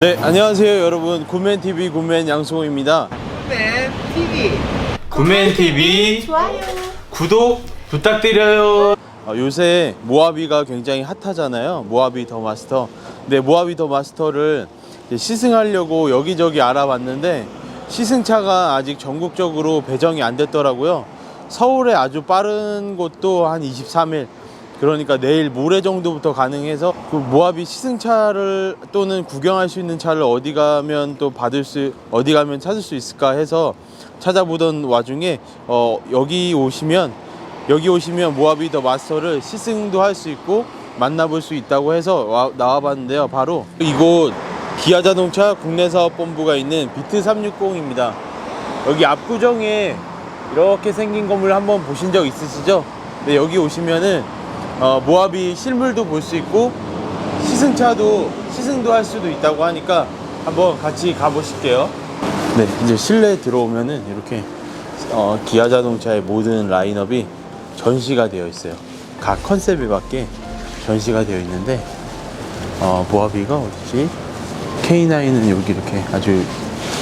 네, 안녕하세요, 여러분. 굿맨 TV 굿맨 양승호입니다. 네, TV. 굿맨 TV 좋아요. 구독 부탁드려요. 어, 요새 모하비가 굉장히 핫하잖아요. 모하비 더 마스터. 근데 모하비 더 마스터를 시승하려고 여기저기 알아봤는데 시승차가 아직 전국적으로 배정이 안 됐더라고요. 서울에 아주 빠른 곳도 한 23일. 그러니까 내일 모레 정도부터 가능해서 그 모하비 시승차를 또는 구경할 수 있는 차를 어디 가면 또 받을 수 어디 가면 찾을 수 있을까 해서 찾아보던 와중에 어 여기 오시면 여기 오시면 모하비 더 마스터를 시승도 할 수 있고 만나볼 수 있다고 해서 와- 나와봤는데요. 바로 이곳 기아 자동차 국내 사업 본부가 있는 비트 360입니다. 여기 압구정에 이렇게 생긴 건물 한번 보신 적 있으시죠? 네, 여기 오시면은 어, 모하비 실물도 볼 수 있고 시승차도 시승도 할 수도 있다고 하니까 한번 같이 가보실게요. 네, 이제 실내에 들어오면은 이렇게 어, 기아 자동차의 모든 라인업이 전시가 되어 있어요. 각 컨셉에 맞게 전시가 되어 있는데 어, 모하비가 어디지? K9은 여기 이렇게 아주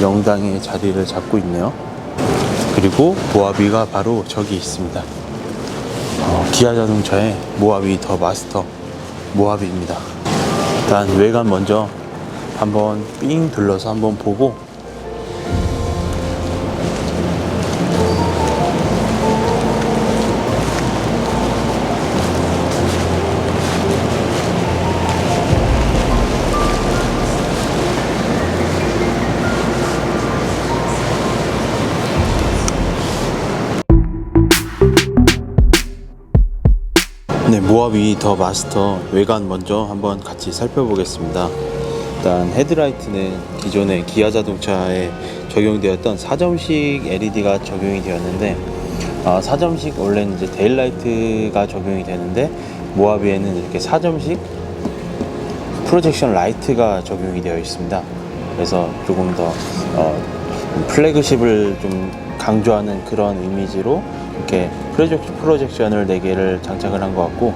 영당의 자리를 잡고 있네요. 그리고 모하비가 바로 저기 있습니다. 어, 기아 자동차의 모하비 더 마스터 모하비입니다. 일단 외관 먼저 한번 삥 둘러서 한번 보고 모하비 더 마스터 외관 먼저 한번 같이 살펴보겠습니다. 일단 헤드라이트는 기존의 기아 자동차에 적용되었던 4점식 LED가 적용이 되었는데 아, 4점식 원래는 이제 데일라이트가 적용이 되는데 모하비에는 이렇게 4점식 프로젝션 라이트가 적용이 되어 있습니다. 그래서 조금 더 어, 플래그십을 좀 강조하는 그런 이미지로 이렇게 프로젝, 프로젝션을 4개를 장착을 한 것 같고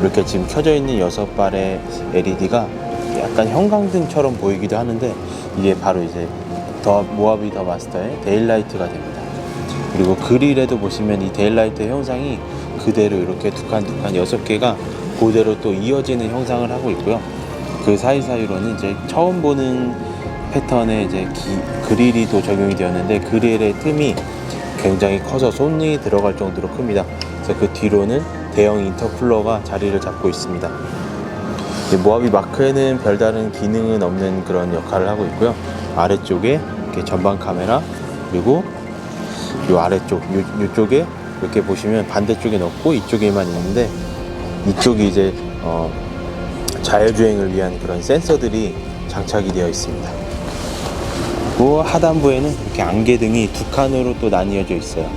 이렇게 지금 켜져 있는 6발의 LED가 약간 형광등처럼 보이기도 하는데 이게 바로 이제 더 모하비 더 마스터의 데일라이트가 됩니다. 그리고 그릴에도 보시면 이 데일라이트 형상이 그대로 이렇게 두 칸 두 칸 여섯 개가 그대로 또 이어지는 형상을 하고 있고요. 그 사이사이로는 이제 처음 보는 패턴의 이제 기- 그릴이 또 적용이 되었는데 그릴의 틈이 굉장히 커서 손이 들어갈 정도로 큽니다. 그래서 그 뒤로는 대형 인터쿨러가 자리를 잡고 있습니다. 이 모하비 마크에는 별다른 기능은 없는 그런 역할을 하고 있고요. 아래쪽에 이렇게 전방 카메라 그리고 이 아래쪽 요, 요쪽에 이렇게 보시면 반대쪽에 넣고 이쪽에만 있는데 이쪽이 이제 어, 자율주행을 위한 그런 센서들이 장착이 되어 있습니다. 그리고 하단부에는 이렇게 안개등이 두 칸으로 또 나뉘어져 있어요.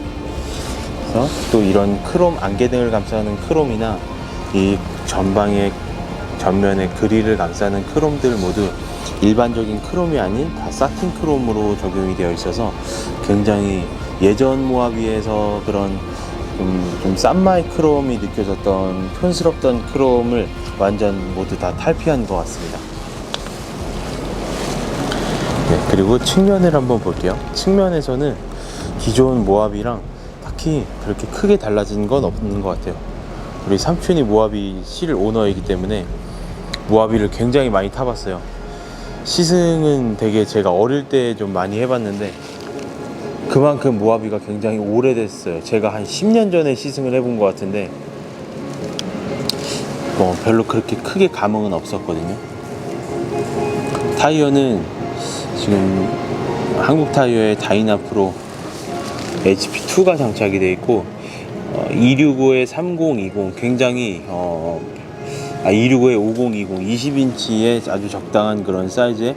그래서 또 이런 크롬 안개등을 감싸는 크롬이나 이 전방에 전면에 그릴을 감싸는 크롬들 모두 일반적인 크롬이 아닌 다 사틴 크롬으로 적용이 되어 있어서 굉장히 예전 모하비에서 그런 좀, 좀 싼마이 크롬이 느껴졌던 촌스럽던 크롬을 완전 모두 다 탈피한 것 같습니다. 네, 그리고 측면을 한번 볼게요. 측면에서는 기존 모하비랑 딱히 그렇게 크게 달라진 건 없는 것 같아요. 우리 삼촌이 모하비 실 오너이기 때문에 모하비를 굉장히 많이 타봤어요. 시승은 되게 제가 어릴 때 좀 많이 해봤는데 그만큼 모하비가 굉장히 오래됐어요. 제가 한 10년 전에 시승을 해본 것 같은데 뭐 별로 그렇게 크게 감흥은 없었거든요. 타이어는 지금 한국 타이어에 다이나 프로 HP2가 장착이 되어 있고 어, 265에 3020 굉장히 어, 아, 265에 5020 20인치의 아주 적당한 그런 사이즈의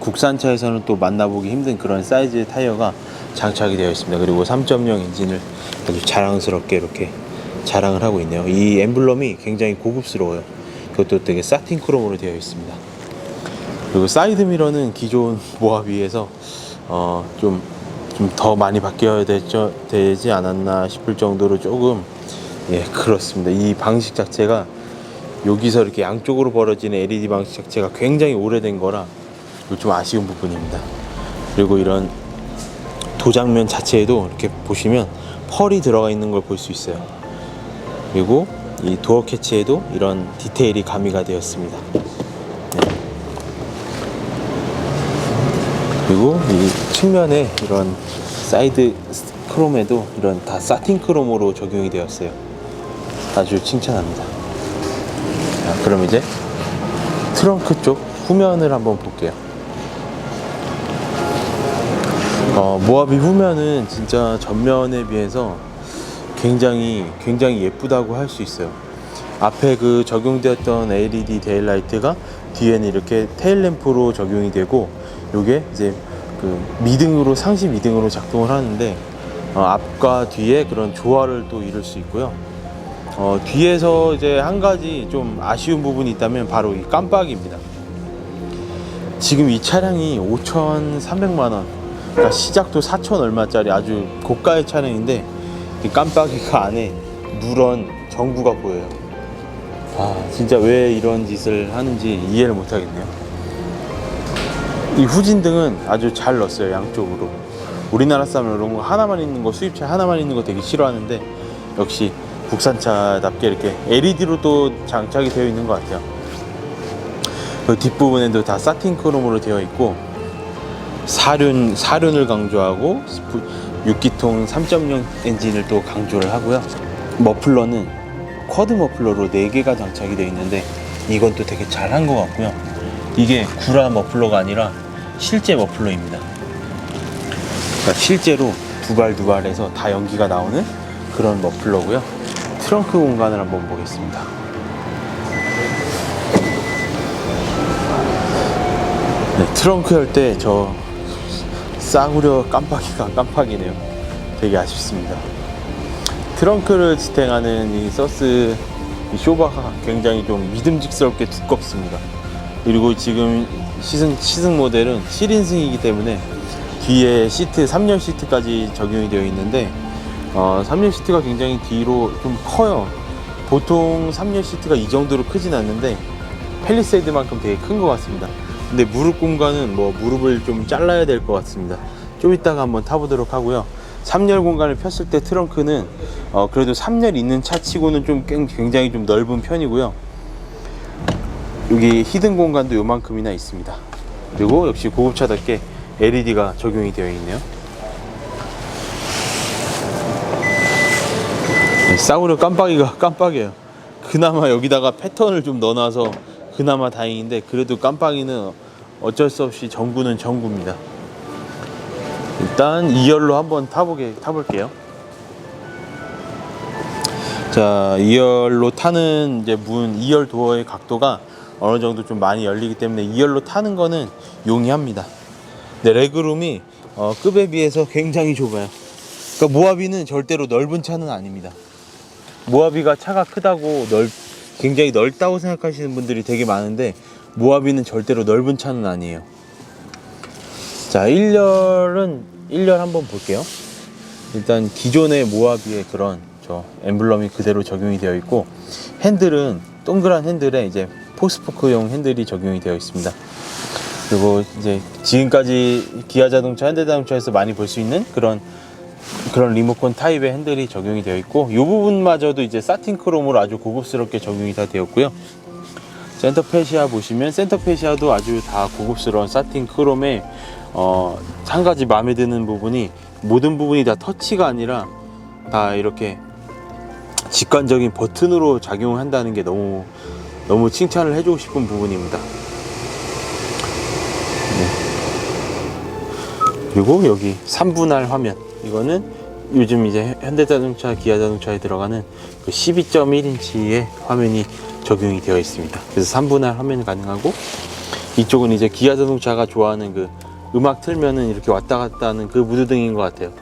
국산차에서는 또 만나보기 힘든 그런 사이즈의 타이어가 장착이 되어 있습니다. 그리고 3.0 엔진을 아주 자랑스럽게 이렇게 자랑을 하고 있네요. 이 엠블럼이 굉장히 고급스러워요. 그것도 되게 사틴 크롬으로 되어 있습니다. 그리고 사이드 미러는 기존 모하비에서 어, 좀, 좀 더 많이 바뀌어야 되죠, 되지 않았나 싶을 정도로 조금 예 그렇습니다. 이 방식 자체가 여기서 이렇게 양쪽으로 벌어지는 LED 방식 자체가 굉장히 오래된 거라 좀 아쉬운 부분입니다. 그리고 이런 도장면 자체에도 이렇게 보시면 펄이 들어가 있는 걸 볼 수 있어요. 그리고 이 도어 캐치에도 이런 디테일이 가미가 되었습니다. 그리고 이 측면에 이런 사이드 크롬에도 이런 다 사틴 크롬으로 적용이 되었어요. 아주 칭찬합니다. 자, 그럼 이제 트렁크 쪽 후면을 한번 볼게요. 어, 모하비 후면은 진짜 전면에 비해서 굉장히 굉장히 예쁘다고 할 수 있어요. 앞에 그 적용되었던 LED 데일라이트가 뒤에는 이렇게 테일 램프로 적용이 되고 요게 이제 그 미등으로 상시 미등으로 작동을 하는데 어, 앞과 뒤에 그런 조화를 또 이룰 수 있고요. 어, 뒤에서 이제 한 가지 좀 아쉬운 부분이 있다면 바로 이 깜빡이입니다. 지금 이 차량이 5,300만 원, 그러니까 시작도 4천 얼마짜리 아주 고가의 차량인데 이 깜빡이가 안에 누런 전구가 보여요. 아 진짜 왜 이런 짓을 하는지 이해를 못 하겠네요. 이 후진 등은 아주 잘 넣었어요 양쪽으로. 우리나라 사람은 이런 거 하나만 있는 거 수입차 하나만 있는 거 되게 싫어하는데 역시 국산차답게 이렇게 LED로 또 장착이 되어 있는 것 같아요. 그 뒷부분에도 다 사틴 크롬으로 되어 있고 사륜 사륜을 강조하고 6기통 3.0 엔진을 또 강조를 하고요. 머플러는 쿼드 머플러로 4개가 장착이 되어 있는데 이건 또 되게 잘한 것 같고요. 이게 구라 머플러가 아니라 실제 머플러입니다. 그러니까 실제로 두발 두발 해서 다 연기가 나오는 그런 머플러고요. 트렁크 공간을 한번 보겠습니다. 네, 트렁크 열 때 저 싸구려 깜빡이가 깜빡이네요. 되게 아쉽습니다. 트렁크를 지탱하는 이 서스 이 쇼바가 굉장히 좀 믿음직스럽게 두껍습니다. 그리고 지금 시승, 시승 모델은 7인승이기 때문에 뒤에 시트, 3열 시트까지 적용이 되어 있는데 어, 3열 시트가 굉장히 뒤로 좀 커요. 보통 3열 시트가 이 정도로 크진 않는데 펠리세이드만큼 되게 큰 것 같습니다. 근데 무릎 공간은 뭐 무릎을 좀 잘라야 될 것 같습니다. 좀 이따가 한번 타보도록 하고요. 3열 공간을 폈을 때 트렁크는 어, 그래도 3열 있는 차 치고는 좀 꽤- 굉장히 좀 넓은 편이고요. 여기 히든 공간도 요만큼이나 있습니다. 그리고 역시 고급차답게 LED가 적용이 되어 있네요. 네, 싸구려 깜빡이가 깜빡이에요. 그나마 여기다가 패턴을 좀 넣어놔서 그나마 다행인데 그래도 깜빡이는 어쩔 수 없이 전구는 전구입니다. 일단 2열로 한번 타보게 타볼게요. 자, 2열로 타는 이제 문 2열 도어의 각도가 어느 정도 좀 많이 열리기 때문에 2열로 타는 거는 용이합니다. 근데 레그룸이 어, 급에 비해서 굉장히 좁아요. 그러니까 모하비는 절대로 넓은 차는 아닙니다. 모하비가 차가 크다고 넓 굉장히 넓다고 생각하시는 분들이 되게 많은데 모하비는 절대로 넓은 차는 아니에요. 자, 1열은 1열 한번 볼게요. 일단 기존의 모하비의 그런 저 엠블럼이 그대로 적용이 되어 있고 핸들은 동그란 핸들에 이제 포스포크용 핸들이 적용이 되어 있습니다. 그리고 이제 지금까지 기아 자동차, 현대 자동차에서 많이 볼 수 있는 그런 그런 리모컨 타입의 핸들이 적용이 되어 있고 이 부분마저도 이제 사틴 크롬으로 아주 고급스럽게 적용이 다 되었고요. 센터 페시아 보시면 센터 페시아도 아주 다 고급스러운 사틴 크롬에 어, 한 가지 마음에 드는 부분이 모든 부분이 다 터치가 아니라 다 이렇게 직관적인 버튼으로 작용한다는 게 너무 너무 칭찬을 해주고 싶은 부분입니다. 네. 그리고 여기 3분할 화면 이거는 요즘 이제 현대자동차, 기아자동차에 들어가는 그 12.1인치의 화면이 적용이 되어 있습니다. 그래서 3분할 화면이 가능하고 이쪽은 이제 기아자동차가 좋아하는 그 음악 틀면은 이렇게 왔다 갔다 하는 그 무드등인 것 같아요.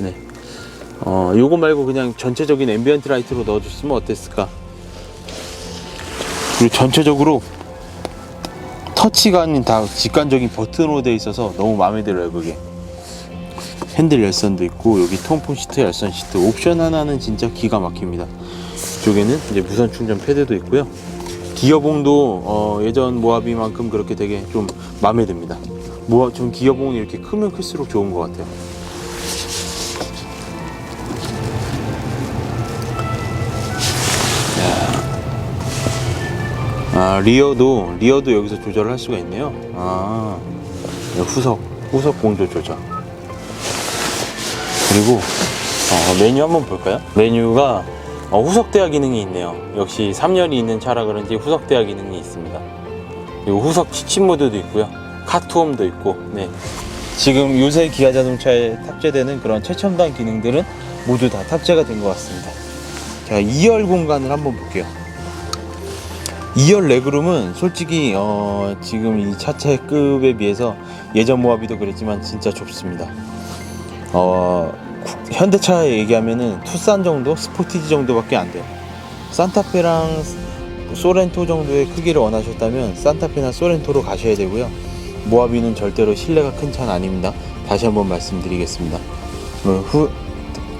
네. 어, 요거 말고 그냥 전체적인 앰비언트 라이트로 넣어줬으면 어땠을까? 그리고 전체적으로 아닌 다 직관적인 버튼으로 되어 있어서 너무 마음에 들어요, 그게. 핸들 열선도 있고 여기 통풍 시트 열선 시트 옵션 하나는 진짜 기가 막힙니다. 이쪽에는 이제 무선 충전 패드도 있고요. 기어봉도 어, 예전 모하비만큼 그렇게 되게 좀 마음에 듭니다. 모하 좀 기어봉이 이렇게 크면 클수록 좋은 것 같아요. 아 리어도 리어도 여기서 조절을 할 수가 있네요. 아 후석 후석 공조 조절. 그리고 어, 메뉴 한번 볼까요? 메뉴가 어, 후석 대화 기능이 있네요. 역시 3열이 있는 차라 그런지 후석 대화 기능이 있습니다. 그리고 후석 취침 모드도 있고요. 카투홈도 있고, 네. 지금 요새 기아 자동차에 탑재되는 그런 최첨단 기능들은 모두 다 탑재가 된 것 같습니다. 자, 2열 공간을 한번 볼게요. 2열 레그룸은 솔직히 어, 지금 이 차체급에 비해서 예전 모하비도 그랬지만 진짜 좁습니다. 어, 현대차 얘기하면은 투싼 정도, 스포티지 정도밖에 안 돼요. 산타페랑 소렌토 정도의 크기를 원하셨다면 산타페나 소렌토로 가셔야 되고요. 모하비는 절대로 실내가 큰 차는 아닙니다. 다시 한번 말씀드리겠습니다. 어, 후,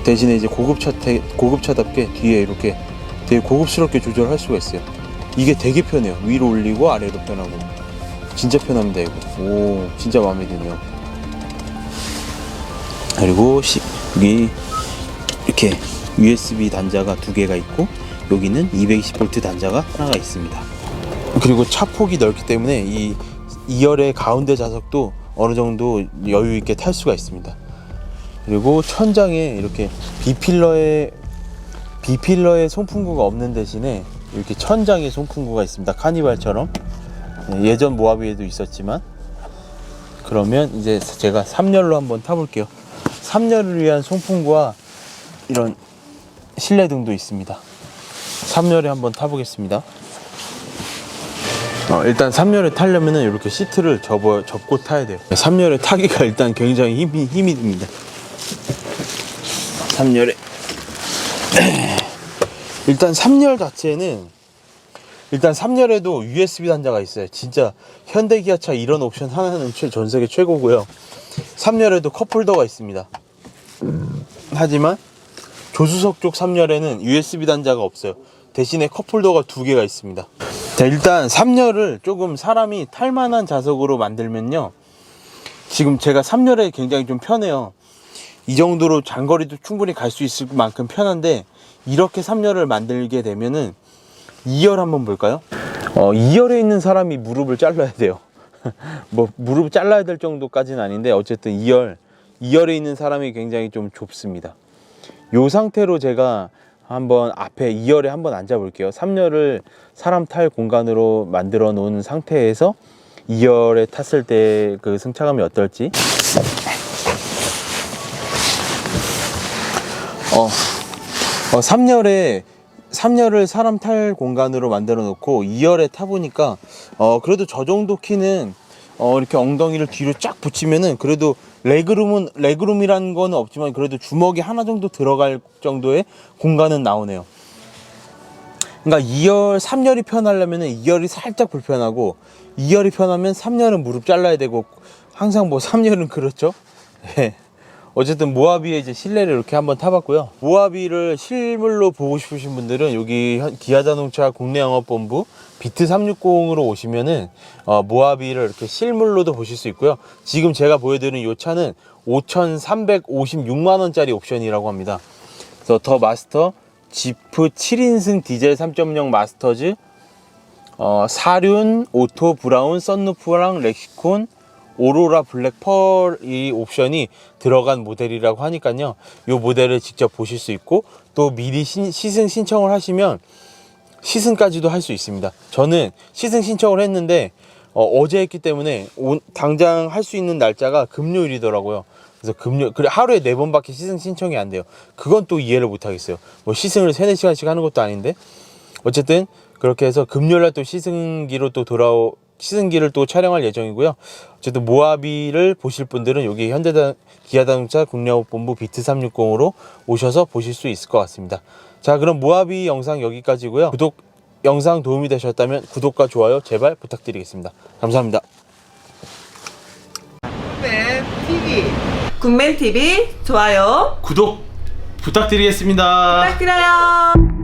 대신에 이제 고급차 태- 고급차답게 뒤에 이렇게 되게 고급스럽게 조절할 수가 있어요. 이게 되게 편해요. 위로 올리고 아래로 편하고 진짜 편합니다 이거. 오 진짜 마음에 드네요. 그리고 시, 여기 이렇게 USB 단자가 두 개가 있고 여기는 220V 단자가 하나가 있습니다. 그리고 차 폭이 넓기 때문에 이 2열의 가운데 좌석도 어느 정도 여유 있게 탈 수가 있습니다. 그리고 천장에 이렇게 비필러의 비필러의 송풍구가 없는 대신에 이렇게 천장에 송풍구가 있습니다. 카니발처럼 네, 예전 모하비에도 있었지만 그러면 이제 제가 3열로 한번 타볼게요. 3열을 위한 송풍구와 이런 실내 등도 있습니다. 3열에 한번 타보겠습니다. 어, 일단 3열에 타려면은 이렇게 시트를 접어, 접고 타야 돼요. 3열에 타기가 일단 굉장히 힘이, 힘이 듭니다. 3열에. 일단 3열 자체는 일단 3열에도 USB 단자가 있어요. 진짜 현대 기아차 이런 옵션 하나는 최- 전 세계 최고고요. 3열에도 컵홀더가 있습니다. 하지만 조수석 쪽 3열에는 USB 단자가 없어요. 대신에 컵홀더가 두 개가 있습니다. 자, 일단 3열을 조금 사람이 탈만한 좌석으로 만들면요. 지금 제가 3열에 굉장히 좀 편해요. 이 정도로 장거리도 충분히 갈 수 있을 만큼 편한데 이렇게 3열을 만들게 되면은 2열 한번 볼까요? 어, 2열에 있는 사람이 무릎을 잘라야 돼요. 뭐 무릎 잘라야 될 정도까지는 아닌데 어쨌든 2열 2열에 있는 사람이 굉장히 좀 좁습니다. 요 상태로 제가 한번 앞에 2열에 한번 앉아 볼게요. 3열을 사람 탈 공간으로 만들어 놓은 상태에서 2열에 탔을 때 그 승차감이 어떨지 어, 어 3열에 3열을 사람 탈 공간으로 만들어 놓고 2열에 타보니까 어 그래도 저 정도 키는 어 이렇게 엉덩이를 뒤로 쫙 붙이면은 그래도 레그룸은 레그룸이라는 거는 없지만 그래도 주먹이 하나 정도 들어갈 정도의 공간은 나오네요. 그러니까 2열, 3열이 편하려면은 2열이 살짝 불편하고 2열이 편하면 3열은 무릎 잘라야 되고 항상 뭐 3열은 그렇죠. 예. 어쨌든 모하비의 이제 실내를 이렇게 한번 타봤고요. 모하비를 실물로 보고 싶으신 분들은 여기 현- 기아자동차 국내 영업본부 비트 360으로 오시면은 어, 모하비를 이렇게 실물로도 보실 수 있고요. 지금 제가 보여드리는 이 차는 5,356만 원짜리 옵션이라고 합니다. 그래서 더 마스터 지프 7인승 디젤 3.0 마스터즈 어, 사륜, 오토, 브라운, 썬루프랑 렉시콘, 오로라 블랙 펄 이 옵션이 들어간 모델이라고 하니까요. 이 모델을 직접 보실 수 있고 또 미리 신- 시승 신청을 하시면 시승까지도 할 수 있습니다. 저는 시승 신청을 했는데 어, 제 했기 때문에 오- 당장 할 수 있는 날짜가 금요일이더라고요. 그래서 금요 그래 하루에 네 번밖에 시승 신청이 안 돼요. 그건 또 이해를 못 하겠어요. 뭐 시승을 세네 시간씩 하는 것도 아닌데 어쨌든 그렇게 해서 금요일 날 또 시승기로 또 돌아오 시승기를 또 촬영할 예정이고요. 어쨌든 모하비를 보실 분들은 여기 현대자 기아자동차 국내본부 비트 360으로 오셔서 보실 수 있을 것 같습니다. 자, 그럼 모하비 영상 여기까지고요. 구독 영상 도움이 되셨다면 구독과 좋아요 제발 부탁드리겠습니다. 감사합니다. 군맨 TV 좋아요 구독 부탁드리겠습니다. 부탁드려요.